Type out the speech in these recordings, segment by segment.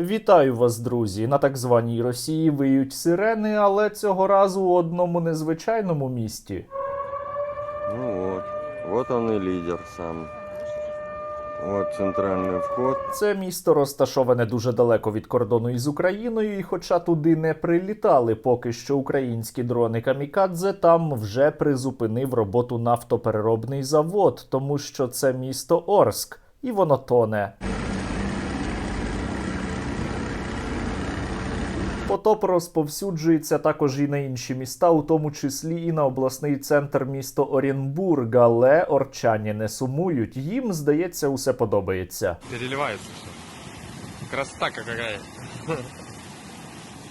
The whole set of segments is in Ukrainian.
Вітаю вас, друзі! На так званій Росії виють сирени, але цього разу у одному незвичайному місті. Ну вот, вот он и лидер сам. Вот центральный вход. Це місто розташоване дуже далеко від кордону із Україною, і хоча туди не прилітали поки що українські дрони Камікадзе, там вже призупинив роботу нафтопереробний завод, тому що це місто Орск, і воно тоне. Потоп розповсюджується також і на інші міста, у тому числі і на обласний центр місто Оренбург, але орчані не сумують. Їм здається, усе подобається. Переливается все. Красота какая.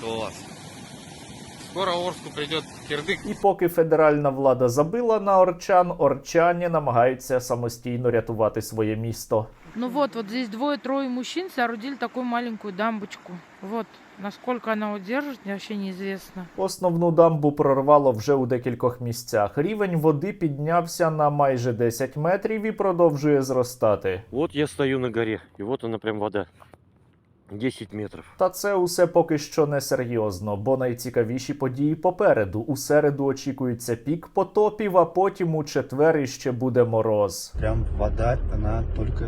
Класс. Скоро Орску придет кирдык. І поки федеральна влада забила на орчан, орчані намагаються самостійно рятувати своє місто. Ну вот, вот здесь двое-трое мужчин соорудили такую маленькую дамбочку. Вот, насколько она удержит, вообще неизвестно. Основну дамбу прорвало вже у декількох місцях. Рівень води піднявся на майже 10 метрів і продовжує зростати. Вот я стою на горе, и вот она прям вода. 10 метров. Та це усе поки що не серйозно, бо найцікавіші події попереду. У середу очікується пік потопів, а потім у четвер іще буде мороз. Прям вода, она только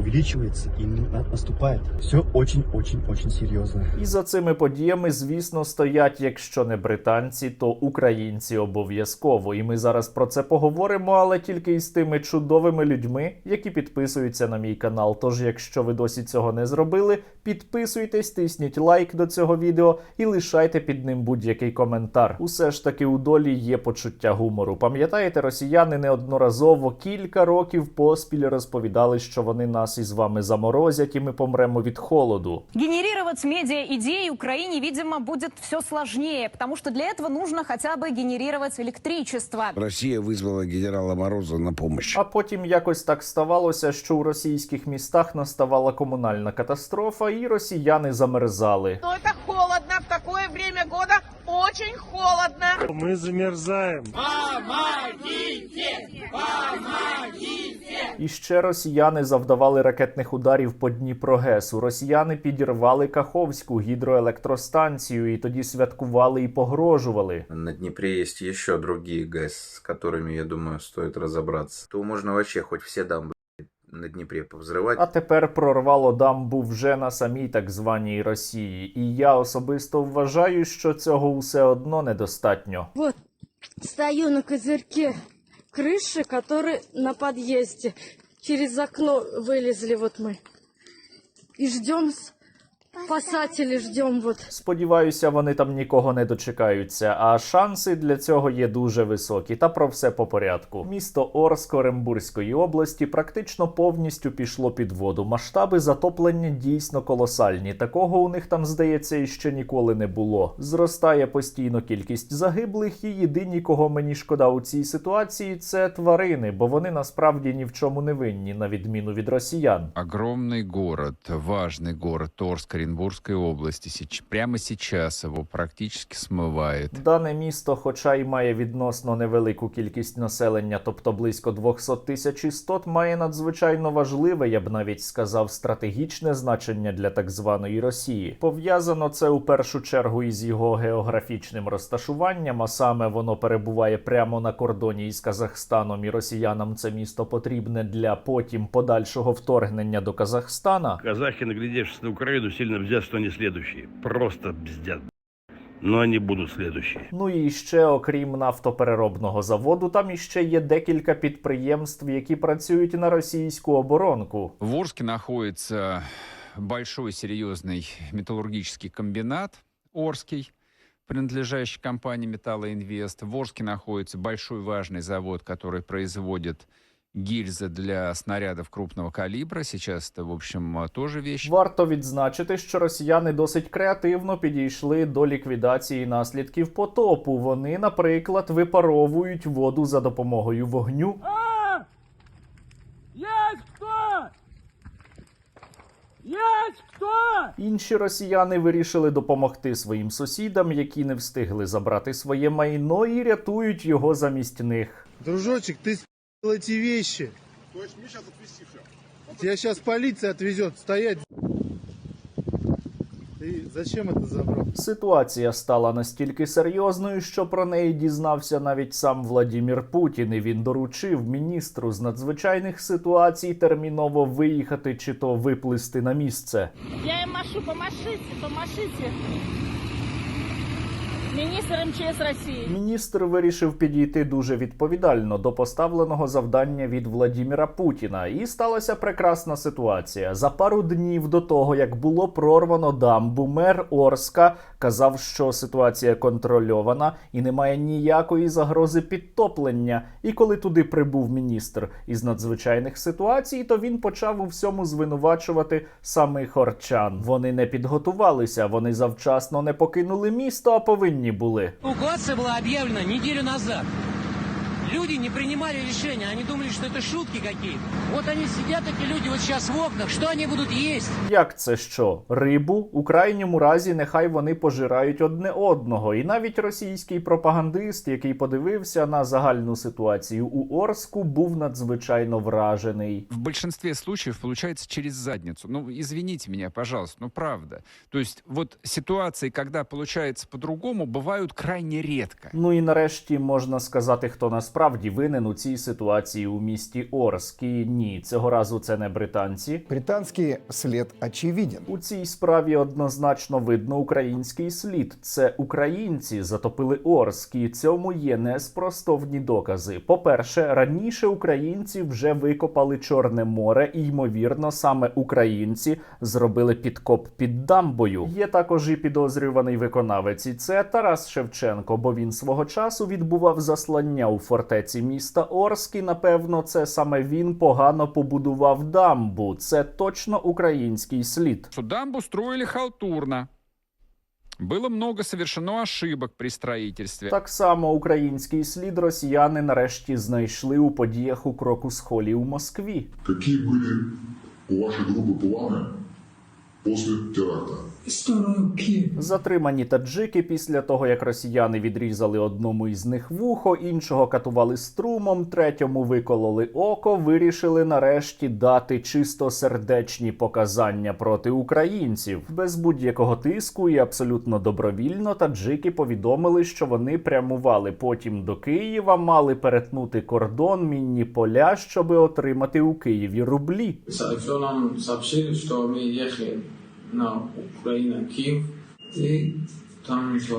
увеличивается и на- наступает. Все очень-очень-очень серьезно. І за цими подіями, звісно, стоять, якщо не британці, то українці обов'язково. І ми зараз про це поговоримо, але тільки із тими чудовими людьми, які підписуються на мій канал. Тож, якщо ви досі цього не зробили, підписуйтесь, тисніть лайк до цього відео і лишайте під ним будь-який коментар. Усе ж таки у долі є почуття гумору. Пам'ятаєте, росіяни неодноразово кілька років поспіль розповідали, що вони нас із вами заморозять, і ми помремо від холоду. Генерировать медиа-идеи Украине, видимо, будет все сложнее, потому что для этого нужно хотя бы генерировать электричество. Россия вызвала генерала Мороза на помощь. А потім якось так ставалося, що у російських містах наставала комунальна катастрофа, і росіяни замерзали. Но это холодно, в такое время года очень холодно. Мы замерзаем. І ще росіяни завдавали ракетних ударів по Дніпрогесу. Росіяни підірвали Каховську гідроелектростанцію, і тоді святкували і погрожували. На Днепре есть еще другие ГЭС, с которыми, я думаю, стоит разобраться. То можно вообще хоть все дамбы на Днепре повзрывать. А тепер прорвало дамбу вже на самій так званій Росії. І я особисто вважаю, що цього все одно недостатньо. Стою на козырьке крыши, который на подъезде. Через окно вылезли вот мы. И ждем, спасатели ждем вот. Сподіваюся, вони там нікого не дочекаються, а шанси для цього є дуже високі. Та про все по порядку. Місто Орск Оренбурзької області практично повністю пішло під воду. Масштаби затоплення дійсно колосальні. Такого у них там, здається, іще ніколи не було. Зростає постійно кількість загиблих, і єдині, кого мені шкода у цій ситуації, це тварини, бо вони насправді ні в чому не винні, на відміну від росіян. Огромный город, важный город Торск Оренбургской области. Сеч- Прямо сейчас его практически смывает. Дане місто, хоча й має відносно невелику кількість населення, тобто близько 200 тисяч істот, має надзвичайно важливе, я б навіть сказав, стратегічне значення для так званої Росії. Пов'язано це у першу чергу із його географічним розташуванням, а саме воно перебуває прямо на кордоні із Казахстаном, і росіянам це місто потрібне для потім подальшого вторгнення до Казахстана. Казахи, наглядевшись на Украину, сильно бздят, что они следующие. Просто бздят. Но они будут следующие. Ну і ще, окрім нафтопереробного заводу, там іще є декілька підприємств, які працюють на російську оборонку. В Орске находится большой серьезный металлургический комбинат Орский, принадлежащий компании «Металлоинвест». В Орске находится большой важный завод, который производит гильзы для снарядов крупного калибра. Сейчас это, в общем, тоже вещь. Варто відзначити, що росіяни досить креативно підійшли до ліквідації наслідків потопу. Вони, наприклад, випаровують воду за допомогою вогню. Есть кто? Есть кто? Інші росіяни вирішили допомогти своїм сусідам, які не встигли забрати своє майно, і рятують його замість них. Дружочек, ты с***л эти вещи. То есть мне сейчас отвезти все? Тебя сейчас полиция отвезет, стоять. Ты зачем это забрал? Ситуація стала настільки серйозною, що про неї дізнався навіть сам Владімір Путін. І він доручив міністру з надзвичайних ситуацій терміново виїхати чи то виплисти на місце. Я им машу, помашите, помашите. Министр МЧС России. Міністр вирішив підійти дуже відповідально до поставленого завдання від Владіміра Путіна, і сталася прекрасна ситуація. За пару днів до того, як було прорвано дамбу, мер Орска казав, що ситуація контрольована і немає ніякої загрози підтоплення. І коли туди прибув міністр із надзвичайних ситуацій, то він почав у всьому звинувачувати самих орчан. Вони не підготувалися, вони завчасно не покинули місто, а повинні були. Эвакуация была объявлена неделю назад. Люди не принимали решения, они думали, что это шутки какие-то. Вот они сидят, эти люди, вот сейчас в окнах, что они будут есть? Як це що? Рибу? У крайньому разі нехай вони пожирають одне одного. І навіть російський пропагандист, який подивився на загальну ситуацію у Орску, був надзвичайно вражений. В большинстве случаев получается через задницу. Ну, извините меня, пожалуйста, ну правда. То есть вот ситуации, когда получается по-другому, бывают крайне редко. Ну і нарешті можна сказати, хто насправді винен у цій ситуації у місті Орск. І ні, цього разу це не британці. Британский след очевиден. У цій справі однозначно видно український слід. Це українці затопили Орск, і цьому є неспростовні докази. По-перше, раніше українці вже викопали Чорне море, і ймовірно, саме українці зробили підкоп під дамбою. Є також і підозрюваний виконавець, і це Тарас Шевченко, бо він свого часу відбував заслання у фортеці міста Орск. І, напевно, це саме він погано побудував дамбу. Це точно український слід. Что дамбу строили халтурно. Было много совершено ошибок при строительстве. Так само український слід росіяни нарешті знайшли у подіях у Крокус-холі у Москві. Какие были у вашей группы планы После теракта? Затримані таджики після того, як росіяни відрізали одному із них вухо, іншого катували струмом, третьому викололи око, вирішили нарешті дати чистосердечні показання проти українців. Без будь-якого тиску і абсолютно добровільно таджики повідомили, що вони прямували потім до Києва, мали перетнути кордон, мінні поля, щоби отримати у Києві рублі. Все нам сообщили, что мы ехали на Украину, Киев, и там за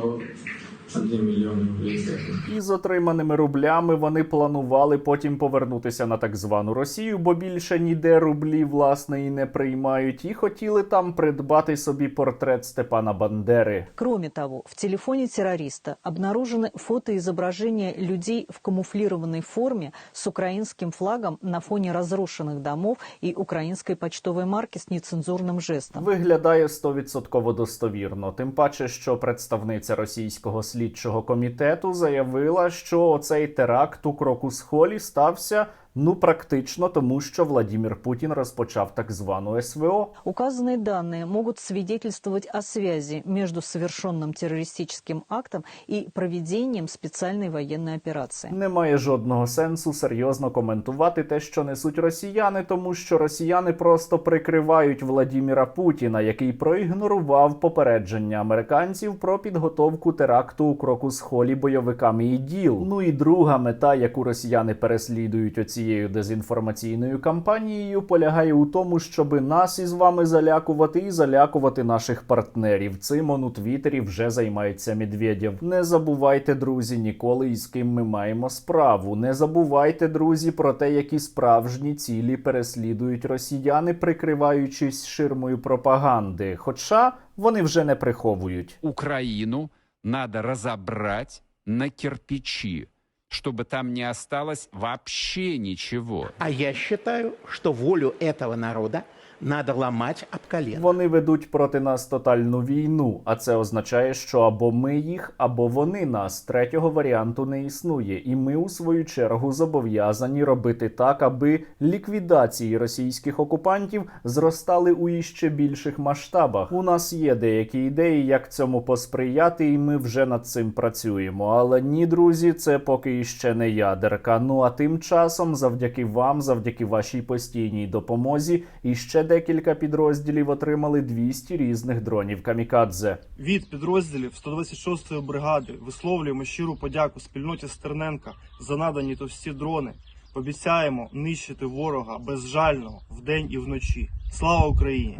1 миллион рублей сдали. І з отриманими рублями вони планували потім повернутися на так звану Росію, бо більше ніде рублі власне і не приймають, і хотіли там придбати собі портрет Степана Бандери. Кроме того, в телефоне террориста обнаружены фотоизображения людей в камуфлированной форме с украинским флагом на фоне разрушенных домов и украинской почтовой марки с нецензурным жестом. Виглядає стовідсотково достовірно. Тим паче, що представниця російського слідчого комітету заявила, що оцей теракт у Крокус-холі стався ну практично тому, що Владімір Путін розпочав так звану СВО. Указанные данные могут свидетельствовать о связи между совершенным террористическим актом и проведением специальной военной операции. Немає жодного сенсу серйозно коментувати те, що несуть росіяни, тому що росіяни просто прикривають Владіміра Путіна, який проігнорував попередження американців про підготовку теракту у Крокус-холі бойовиками іділ. Ну і друга мета, яку росіяни переслідують оцією дезінформаційною кампанією, полягає у тому, щоби нас із вами залякувати і залякувати наших партнерів. Цим он у Твіттері вже займається Медведєв. Не забувайте, друзі, ніколи із ким ми маємо справу. Не забувайте, друзі, про те, які справжні цілі переслідують росіяни, прикриваючись ширмою пропаганди. Хоча вони вже не приховують. Украину надо разобрать на кирпичи, чтобы там не осталось вообще ничего. А я считаю, что волю этого народа надо ломать об колено. Вони ведуть проти нас тотальну війну, а це означає, що або ми їх, або вони нас. Третього варіанту не існує, і ми у свою чергу зобов'язані робити так, аби ліквідації російських окупантів зростали у іще більших масштабах. У нас є деякі ідеї, як цьому посприяти, і ми вже над цим працюємо. Але ні, друзі, це поки іще не ядерка. Ну а тим часом, завдяки вам, завдяки вашій постійній допомозі, іще декілька підрозділів отримали 200 різних дронів камікадзе. Від підрозділів 126-ї бригади висловлюємо щиру подяку спільноті Стерненка за надані товсті дрони. Обіцяємо нищити ворога безжально вдень і вночі. Слава Україні!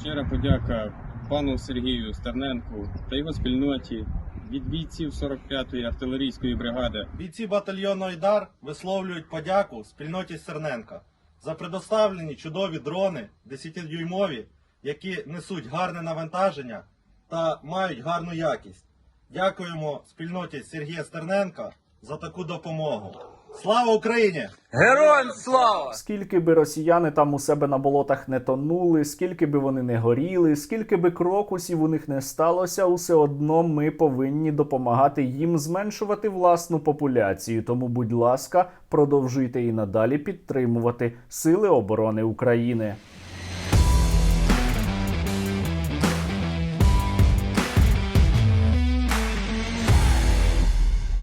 Щира подяка пану Сергію Стерненку та його спільноті від бійців 45-ї артилерійської бригади. Бійці батальйону Айдар висловлюють подяку спільноті Стерненка за предоставлені чудові дрони 10-дюймові, які несуть гарне навантаження та мають гарну якість. Дякуємо спільноті Сергія Стерненка за таку допомогу. Слава Україні! Героям слава! Скільки би росіяни там у себе на болотах не тонули, скільки би вони не горіли, скільки би крокусів у них не сталося, усе одно ми повинні допомагати їм зменшувати власну популяцію. Тому, будь ласка, продовжуйте і надалі підтримувати Сили оборони України.